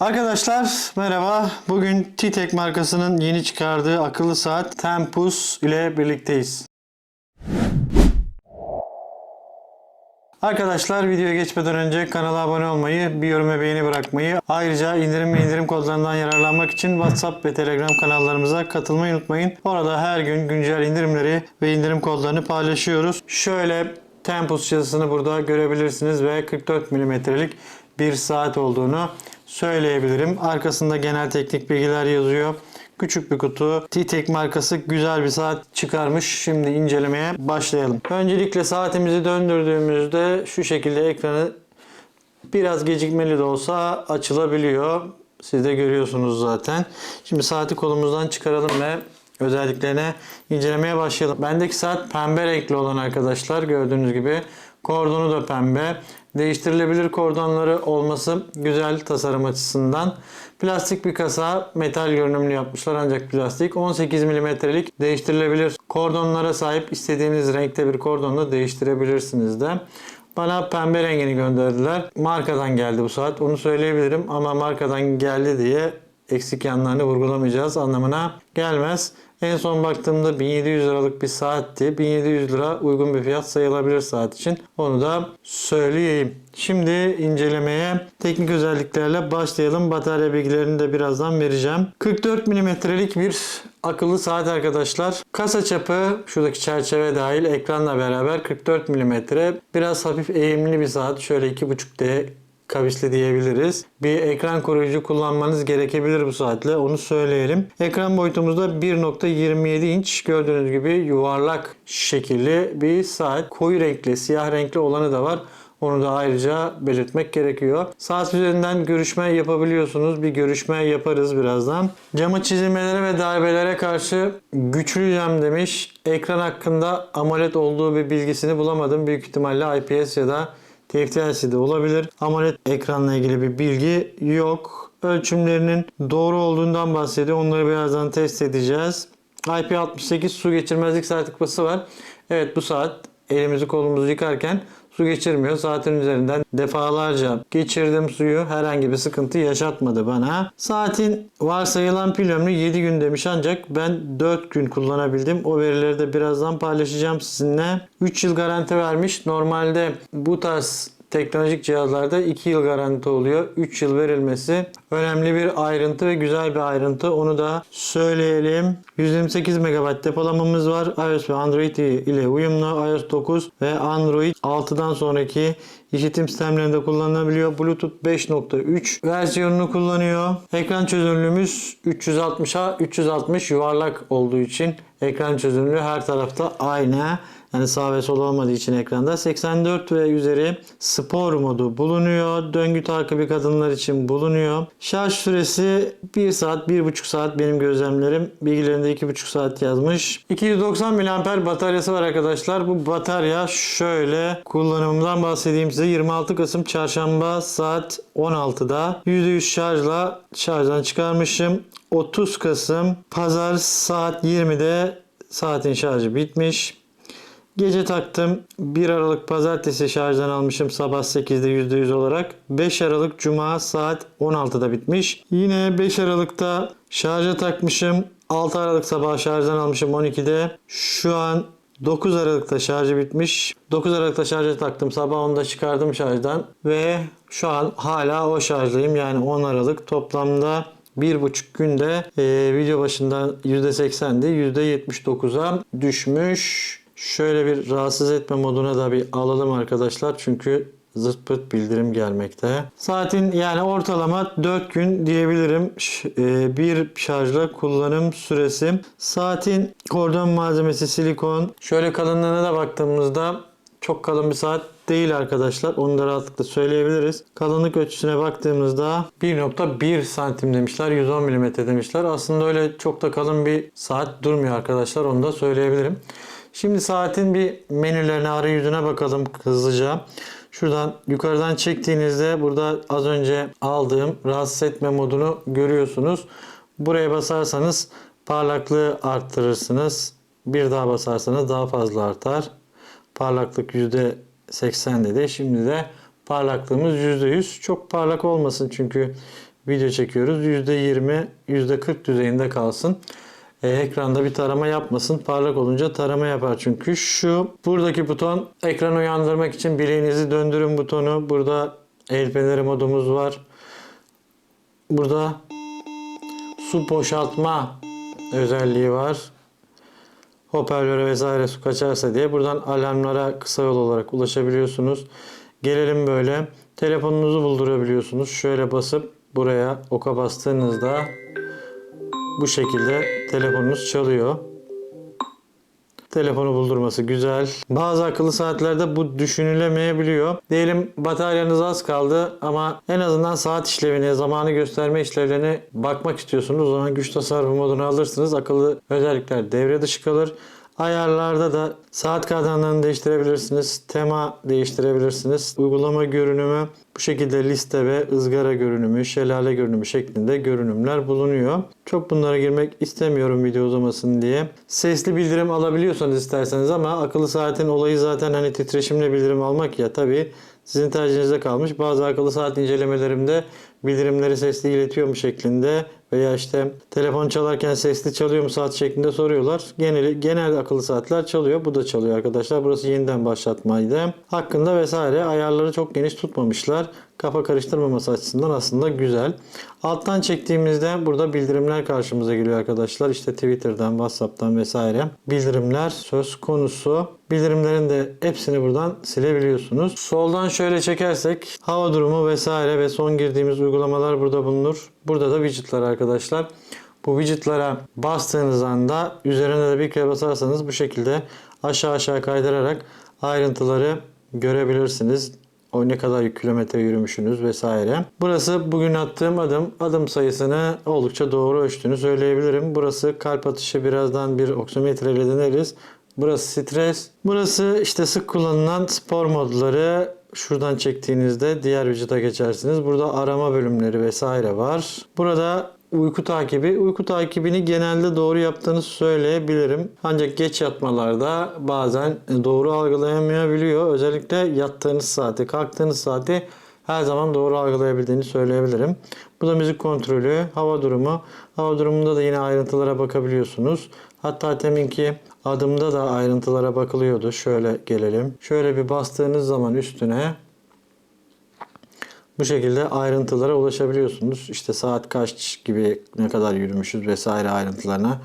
Arkadaşlar merhaba. Bugün T-Tek markasının yeni çıkardığı akıllı saat Tempus ile birlikteyiz. Arkadaşlar videoya geçmeden önce kanala abone olmayı, bir yorum ve beğeni bırakmayı, ayrıca indirim ve indirim kodlarından yararlanmak için WhatsApp ve Telegram kanallarımıza katılmayı unutmayın. Orada her gün güncel indirimleri ve indirim kodlarını paylaşıyoruz. Şöyle Tempus yazısını burada görebilirsiniz ve 44 milimetrelik bir saat olduğunu söyleyebilirim. Arkasında genel teknik bilgiler yazıyor. Küçük bir kutu. T-Tek markası güzel bir saat çıkarmış. Şimdi incelemeye başlayalım. Öncelikle saatimizi döndürdüğümüzde şu şekilde ekranı biraz gecikmeli de olsa açılabiliyor. Siz de görüyorsunuz zaten. Şimdi saati kolumuzdan çıkaralım ve özelliklerine incelemeye başlayalım. Bendeki saat pembe renkli olan arkadaşlar gördüğünüz gibi. Kordonu da pembe. Değiştirilebilir kordonları olması güzel tasarım açısından. Plastik bir kasa metal görünümlü yapmışlar ancak plastik. 18 milimetrelik değiştirilebilir kordonlara sahip istediğiniz renkte bir kordonla değiştirebilirsiniz de. Bana pembe rengini gönderdiler. Markadan geldi bu saat. Onu söyleyebilirim ama markadan geldi diye eksik yanlarını vurgulamayacağız anlamına gelmez. En son baktığımda 1700 liralık bir saatti. 1700 lira uygun bir fiyat sayılabilir saat için. Onu da söyleyeyim. Şimdi incelemeye teknik özelliklerle başlayalım. Batarya bilgilerini de birazdan vereceğim. 44 milimetrelik bir akıllı saat arkadaşlar. Kasa çapı şuradaki çerçeve dahil ekranla beraber 44 milimetre. Biraz hafif eğimli bir saat. Şöyle 2.5D kavisli diyebiliriz. Bir ekran koruyucu kullanmanız gerekebilir bu saatle. Onu söyleyelim. Ekran boyutumuzda 1.27 inç gördüğünüz gibi yuvarlak şekilli bir saat. Koyu renkli, siyah renkli olanı da var. Onu da ayrıca belirtmek gerekiyor. Saat üzerinden görüşme yapabiliyorsunuz. Bir görüşme yaparız birazdan. Camı çizilmelere ve darbelere karşı güçlü cam demiş. Ekran hakkında AMOLED olduğu bir bilgisini bulamadım. Büyük ihtimalle IPS ya da TFT LCD olabilir. AMOLED ekranla ilgili bir bilgi yok. Ölçümlerinin doğru olduğundan bahsediyor. Onları birazdan test edeceğiz. IP68 su geçirmezlik sertifikası var. Evet bu saat elimizi kolumuzu yıkarken su geçirmiyor. Saatin üzerinden defalarca geçirdim suyu. Herhangi bir sıkıntı yaşatmadı bana. Saatin varsayılan pil ömrü 7 gün demiş ancak ben 4 gün kullanabildim. O verileri de birazdan paylaşacağım sizinle. 3 yıl garanti vermiş. Normalde bu tarz teknolojik cihazlarda 2 yıl garanti oluyor. 3 yıl verilmesi önemli bir ayrıntı ve güzel bir ayrıntı. Onu da söyleyelim. 128 MB depolamamız var. iOS ve Android ile uyumlu. iOS 9 ve Android 6'dan sonraki işitim sistemlerinde kullanılabiliyor. Bluetooth 5.3 versiyonunu kullanıyor. Ekran çözünürlüğümüz 360'a 360 yuvarlak olduğu için ekran çözünürlüğü her tarafta aynı. Yani sağ ve sol olmadığı için ekranda 84 ve üzeri spor modu bulunuyor. Döngü takibi kadınlar için bulunuyor. Şarj süresi 1 saat 1,5 saat benim gözlemlerim. Bilgilerinde 2,5 saat yazmış. 290 mAh bataryası var arkadaşlar. Bu batarya şöyle kullanımından bahsedeyim size. 26 Kasım çarşamba saat 16'da %100 şarjla şarjdan çıkarmışım. 30 Kasım pazar saat 20'de saatin şarjı bitmiş. Gece taktım. 1 Aralık pazartesi şarjdan almışım sabah 8'de %100 olarak. 5 Aralık cuma saat 16'da bitmiş. Yine 5 Aralık'ta şarja takmışım. 6 Aralık sabah şarjdan almışım 12'de. Şu an 9 Aralık'ta şarjı bitmiş. 9 Aralık'ta şarja taktım. Sabah 10'da çıkardım şarjdan. Ve şu an hala o şarjdayım. Yani 10 Aralık toplamda bir buçuk günde e, video başında %80'di. %79'a düşmüş. Şöyle bir rahatsız etme moduna da bir alalım arkadaşlar. Çünkü zırt pırt bildirim gelmekte. Saatin yani ortalama 4 gün diyebilirim. E, bir şarjla kullanım süresi. Saatin kordon malzemesi silikon. Şöyle kalınlığına da baktığımızda çok kalın bir saat değil arkadaşlar. Onu da rahatlıkla söyleyebiliriz. Kalınlık ölçüsüne baktığımızda 1.1 santim demişler. 110 mm demişler. Aslında öyle çok da kalın bir saat durmuyor arkadaşlar. Onu da söyleyebilirim. Şimdi saatin bir menülerine arayüzüne bakalım hızlıca. Şuradan yukarıdan çektiğinizde burada az önce aldığım rahatsız etme modunu görüyorsunuz. Buraya basarsanız parlaklığı arttırırsınız. Bir daha basarsanız daha fazla artar. Parlaklık %80 dedi. Şimdi de parlaklığımız %100. Çok parlak olmasın çünkü video çekiyoruz. %20, %40 düzeyinde kalsın. E, ekranda bir tarama yapmasın. Parlak olunca tarama yapar çünkü. Şu buradaki buton ekran uyandırmak için bileğinizi döndürün butonu. Burada el feneri modumuz var. Burada su boşaltma özelliği var. Hoparlöre vesaire su kaçarsa diye buradan alarmlara kısa yol olarak ulaşabiliyorsunuz. Gelelim böyle. Telefonunuzu buldurabiliyorsunuz. Şöyle basıp buraya oka bastığınızda bu şekilde telefonunuz çalıyor. Telefonu buldurması güzel. Bazı akıllı saatlerde bu düşünülemeyebiliyor. Diyelim bataryanız az kaldı ama en azından saat işlevine, zamanı gösterme işlevlerine bakmak istiyorsunuz. O zaman güç tasarrufu modunu alırsınız. Akıllı özellikler devre dışı kalır. Ayarlarda da saat kadranlarını değiştirebilirsiniz. Tema değiştirebilirsiniz. Uygulama görünümü bu şekilde liste ve ızgara görünümü, şelale görünümü şeklinde görünümler bulunuyor. Çok bunlara girmek istemiyorum video uzamasın diye. Sesli bildirim alabiliyorsanız isterseniz ama akıllı saatin olayı zaten hani titreşimle bildirim almak ya tabii sizin tercihinize kalmış. Bazı akıllı saat incelemelerimde bildirimleri sesli iletiyor mu şeklinde veya işte telefon çalarken sesli çalıyor mu saat şeklinde soruyorlar. Genel, genel akıllı saatler çalıyor. Bu da çalıyor arkadaşlar. Burası yeniden başlatmaydı. Hakkında vesaire ayarları çok geniş tutmamışlar. Kafa karıştırmaması açısından aslında güzel. Alttan çektiğimizde burada bildirimler karşımıza geliyor arkadaşlar. İşte Twitter'dan, WhatsApp'tan vesaire bildirimler söz konusu. Bildirimlerin de hepsini buradan silebiliyorsunuz. Soldan şöyle çekersek hava durumu vesaire ve son girdiğimiz uygulamalar burada bulunur. Burada da widgetler arkadaşlar. Bu widgetlara bastığınız anda üzerine de bir kere basarsanız bu şekilde aşağı aşağı kaydırarak ayrıntıları görebilirsiniz. O ne kadar kilometre yürümüşsünüz vesaire. Burası bugün attığım adım. Adım sayısını oldukça doğru ölçtüğünü söyleyebilirim. Burası kalp atışı birazdan bir oksimetre ile deneriz. Burası stres. Burası işte sık kullanılan spor modları. Şuradan çektiğinizde diğer vücuda geçersiniz. Burada arama bölümleri vesaire var. Burada uyku takibi. Uyku takibini genelde doğru yaptığını söyleyebilirim. Ancak geç yatmalarda bazen doğru algılayamayabiliyor. Özellikle yattığınız saati, kalktığınız saati her zaman doğru algılayabildiğini söyleyebilirim. Bu da müzik kontrolü, hava durumu. Hava durumunda da yine ayrıntılara bakabiliyorsunuz. Hatta teminki adımda da ayrıntılara bakılıyordu. Şöyle gelelim. Şöyle bir bastığınız zaman üstüne bu şekilde ayrıntılara ulaşabiliyorsunuz. İşte saat kaç gibi ne kadar yürümüşüz vesaire ayrıntılarına.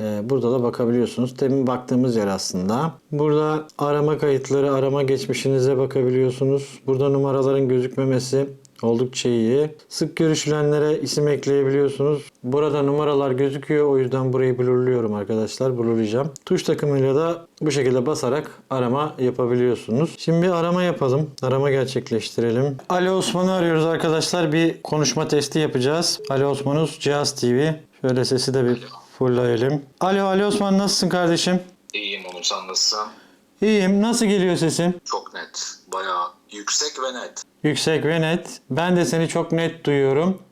Ee, Burada da bakabiliyorsunuz. Demin baktığımız yer aslında. Burada arama kayıtları, arama geçmişinize bakabiliyorsunuz. Burada numaraların gözükmemesi oldukça iyi. Sık görüşülenlere isim ekleyebiliyorsunuz. Burada numaralar gözüküyor. O yüzden burayı blurluyorum arkadaşlar. Blurlayacağım. Tuş takımıyla da bu şekilde basarak arama yapabiliyorsunuz. Şimdi bir arama yapalım. Arama gerçekleştirelim. Ali Osman'ı arıyoruz arkadaşlar. Bir konuşma testi yapacağız. Ali Osmanus Cihaz TV. Şöyle sesi de bir fullleyelim. Alo Ali Osman nasılsın kardeşim? İyiyim oğlum sen nasılsın? İyiyim. Nasıl geliyor sesim? Çok net. Bayağı yüksek ve net. Yüksek ve net. Ben de seni çok net duyuyorum.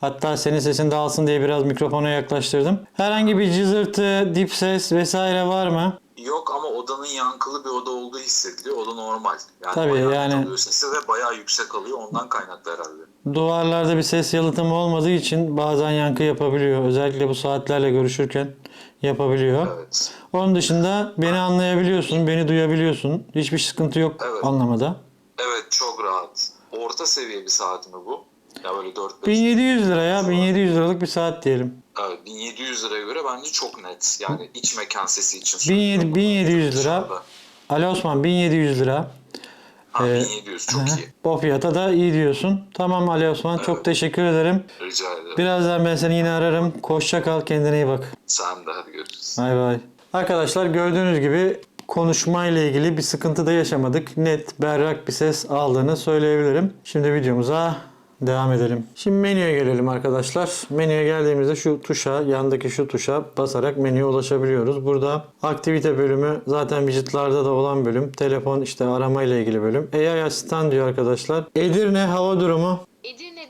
Hatta senin sesin dağılsın diye biraz mikrofona yaklaştırdım. Herhangi bir cızırtı, dip ses vesaire var mı? Yok ama odanın yankılı bir oda olduğu hissediliyor. O da normal. Yani Tabii, bayağı yani- sesi ve bayağı yüksek alıyor. Ondan kaynaklı herhalde. Duvarlarda bir ses yalıtımı olmadığı için bazen yankı yapabiliyor. Özellikle bu saatlerle görüşürken yapabiliyor. Evet. Onun dışında beni anlayabiliyorsun, beni duyabiliyorsun. Hiçbir sıkıntı yok Evet. anlamada. Evet. Orta seviye bir saat mi bu? Ya böyle 4-5. 1700 lira ya, 1700 liralık bir saat diyelim. Evet 1700 liraya göre bence çok net. Yani iç mekan sesi için. 1700 söylüyorum. 1700 lira. Ali Osman 1700 lira. Ha, Ee, 1700 çok iyi. O fiyata da iyi diyorsun. Tamam Ali Osman çok teşekkür ederim. Rica ederim. Birazdan ben seni yine ararım. Hoşça kal kendine iyi bak. Sen de hadi görüşürüz. Bay bay. Arkadaşlar gördüğünüz gibi konuşma ile ilgili bir sıkıntı da yaşamadık. Net, berrak bir ses aldığını söyleyebilirim. Şimdi videomuza devam edelim. Şimdi menüye gelelim arkadaşlar. Menüye geldiğimizde şu tuşa, yandaki şu tuşa basarak menüye ulaşabiliyoruz. Burada aktivite bölümü zaten widgetlarda da olan bölüm. Telefon işte arama ile ilgili bölüm. AI asistan diyor arkadaşlar. Edirne hava durumu.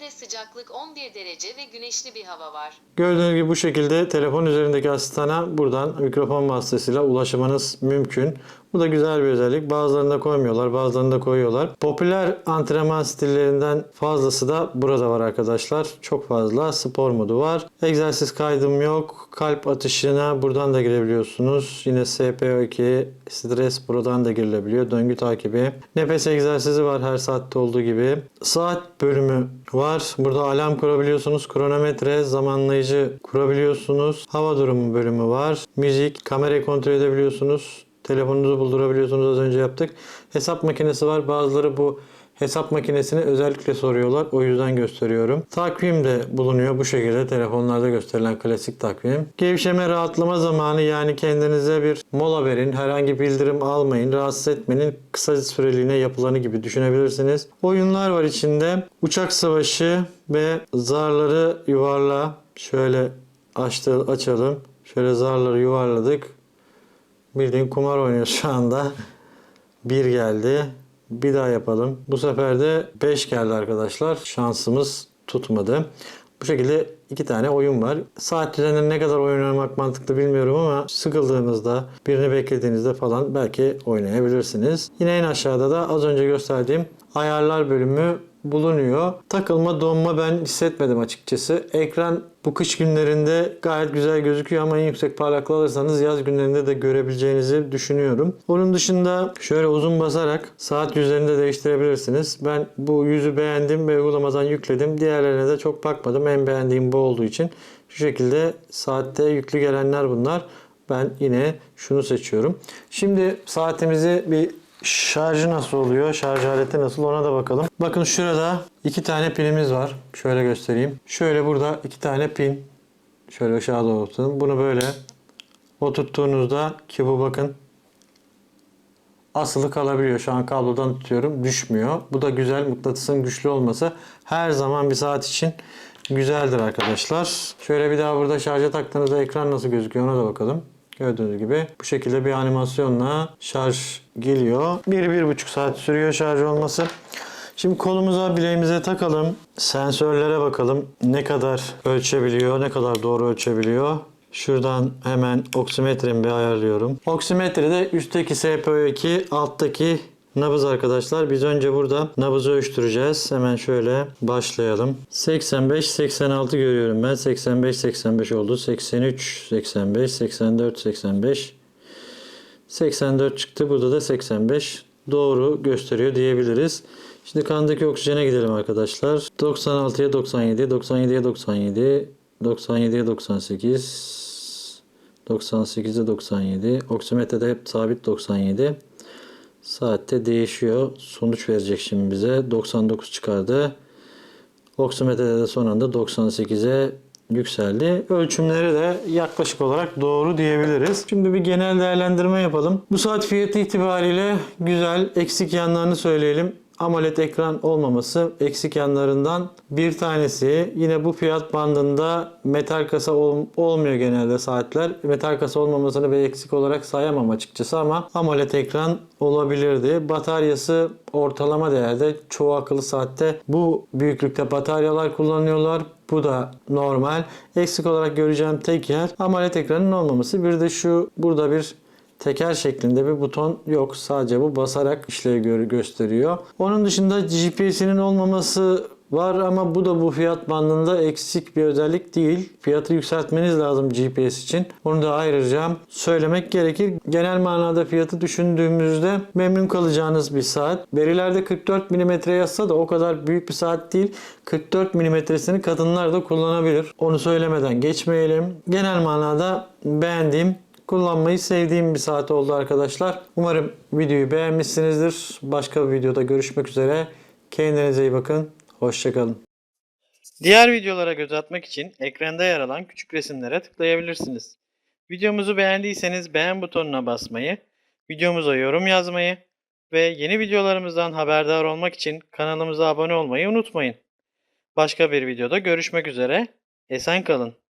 Edirne'de sıcaklık 11 derece ve güneşli bir hava var. Gördüğünüz gibi bu şekilde telefon üzerindeki asistana buradan mikrofon vasıtasıyla ulaşmanız mümkün. Bu da güzel bir özellik. Bazılarında koymuyorlar, bazılarında koyuyorlar. Popüler antrenman stillerinden fazlası da burada var arkadaşlar. Çok fazla spor modu var. Egzersiz kaydım yok. Kalp atışına buradan da girebiliyorsunuz. Yine SPO2, stres buradan da girilebiliyor. Döngü takibi. Nefes egzersizi var her saatte olduğu gibi. Saat bölümü var. Burada alarm kurabiliyorsunuz. Kronometre, zamanlayıcı kurabiliyorsunuz. Hava durumu bölümü var. Müzik, kamerayı kontrol edebiliyorsunuz. Telefonunuzu buldurabiliyorsunuz az önce yaptık. Hesap makinesi var. Bazıları bu hesap makinesini özellikle soruyorlar. O yüzden gösteriyorum. Takvim de bulunuyor bu şekilde telefonlarda gösterilen klasik takvim. Gevşeme rahatlama zamanı yani kendinize bir mola verin. Herhangi bildirim almayın. Rahatsız etmenin kısa süreliğine yapılanı gibi düşünebilirsiniz. Oyunlar var içinde. Uçak savaşı ve zarları yuvarla. Şöyle açtı, açalım. Şöyle zarları yuvarladık. Bildiğin kumar oynuyor şu anda. Bir geldi. Bir daha yapalım. Bu sefer de 5 geldi arkadaşlar. Şansımız tutmadı. Bu şekilde iki tane oyun var. Saat düzeninde ne kadar oyun oynamak mantıklı bilmiyorum ama sıkıldığınızda, birini beklediğinizde falan belki oynayabilirsiniz. Yine en aşağıda da az önce gösterdiğim ayarlar bölümü bulunuyor. Takılma, donma ben hissetmedim açıkçası. Ekran bu kış günlerinde gayet güzel gözüküyor ama en yüksek parlaklığı alırsanız yaz günlerinde de görebileceğinizi düşünüyorum. Onun dışında şöyle uzun basarak saat yüzlerini de değiştirebilirsiniz. Ben bu yüzü beğendim ve uygulamadan yükledim. Diğerlerine de çok bakmadım. En beğendiğim bu olduğu için. Şu şekilde saatte yüklü gelenler bunlar. Ben yine şunu seçiyorum. Şimdi saatimizi bir Şarjı nasıl oluyor? Şarj aleti nasıl? Ona da bakalım. Bakın şurada iki tane pinimiz var. Şöyle göstereyim. Şöyle burada iki tane pin. Şöyle aşağı doğru tutun. Bunu böyle oturttuğunuzda ki bu bakın asılı kalabiliyor. Şu an kablodan tutuyorum. Düşmüyor. Bu da güzel. Mıknatısın güçlü olması her zaman bir saat için güzeldir arkadaşlar. Şöyle bir daha burada şarja taktığınızda ekran nasıl gözüküyor ona da bakalım. Gördüğünüz gibi bu şekilde bir animasyonla şarj geliyor. 1-1,5 saat sürüyor şarj olması. Şimdi kolumuza bileğimize takalım. Sensörlere bakalım. Ne kadar ölçebiliyor, ne kadar doğru ölçebiliyor. Şuradan hemen oksimetremi bir ayarlıyorum. Oksimetrede üstteki SPO2, alttaki nabız arkadaşlar. Biz önce burada nabızı ölçtüreceğiz. Hemen şöyle başlayalım. 85 86 görüyorum ben. 85 85 oldu. 83 85 84 85 84 çıktı. Burada da 85 doğru gösteriyor diyebiliriz. Şimdi kandaki oksijene gidelim arkadaşlar. 96'ya 97, 97'ye 97, 97'ye 98, 98'e 97. Oksimetrede hep sabit 97. Saatte değişiyor. Sonuç verecek şimdi bize. 99 çıkardı. Oksimetrede de son anda 98'e yükseldi. Ölçümleri de yaklaşık olarak doğru diyebiliriz. Şimdi bir genel değerlendirme yapalım. Bu saat fiyatı itibariyle güzel. Eksik yanlarını söyleyelim. AMOLED ekran olmaması eksik yanlarından bir tanesi. Yine bu fiyat bandında metal kasa ol- olmuyor genelde saatler. Metal kasa olmamasını bir eksik olarak sayamam açıkçası ama AMOLED ekran olabilirdi. Bataryası ortalama değerde çoğu akıllı saatte bu büyüklükte bataryalar kullanıyorlar. Bu da normal. Eksik olarak göreceğim tek yer AMOLED ekranın olmaması. Bir de şu burada bir teker şeklinde bir buton yok. Sadece bu basarak işlevi gö- gösteriyor. Onun dışında GPS'inin olmaması var ama bu da bu fiyat bandında eksik bir özellik değil. Fiyatı yükseltmeniz lazım GPS için. Onu da ayrıca söylemek gerekir. Genel manada fiyatı düşündüğümüzde memnun kalacağınız bir saat. Verilerde 44 mm yazsa da o kadar büyük bir saat değil. 44 mm'sini kadınlar da kullanabilir. Onu söylemeden geçmeyelim. Genel manada beğendiğim kullanmayı sevdiğim bir saat oldu arkadaşlar. Umarım videoyu beğenmişsinizdir. Başka bir videoda görüşmek üzere. Kendinize iyi bakın. Hoşçakalın. Diğer videolara göz atmak için ekranda yer alan küçük resimlere tıklayabilirsiniz. Videomuzu beğendiyseniz beğen butonuna basmayı, videomuza yorum yazmayı ve yeni videolarımızdan haberdar olmak için kanalımıza abone olmayı unutmayın. Başka bir videoda görüşmek üzere. Esen kalın.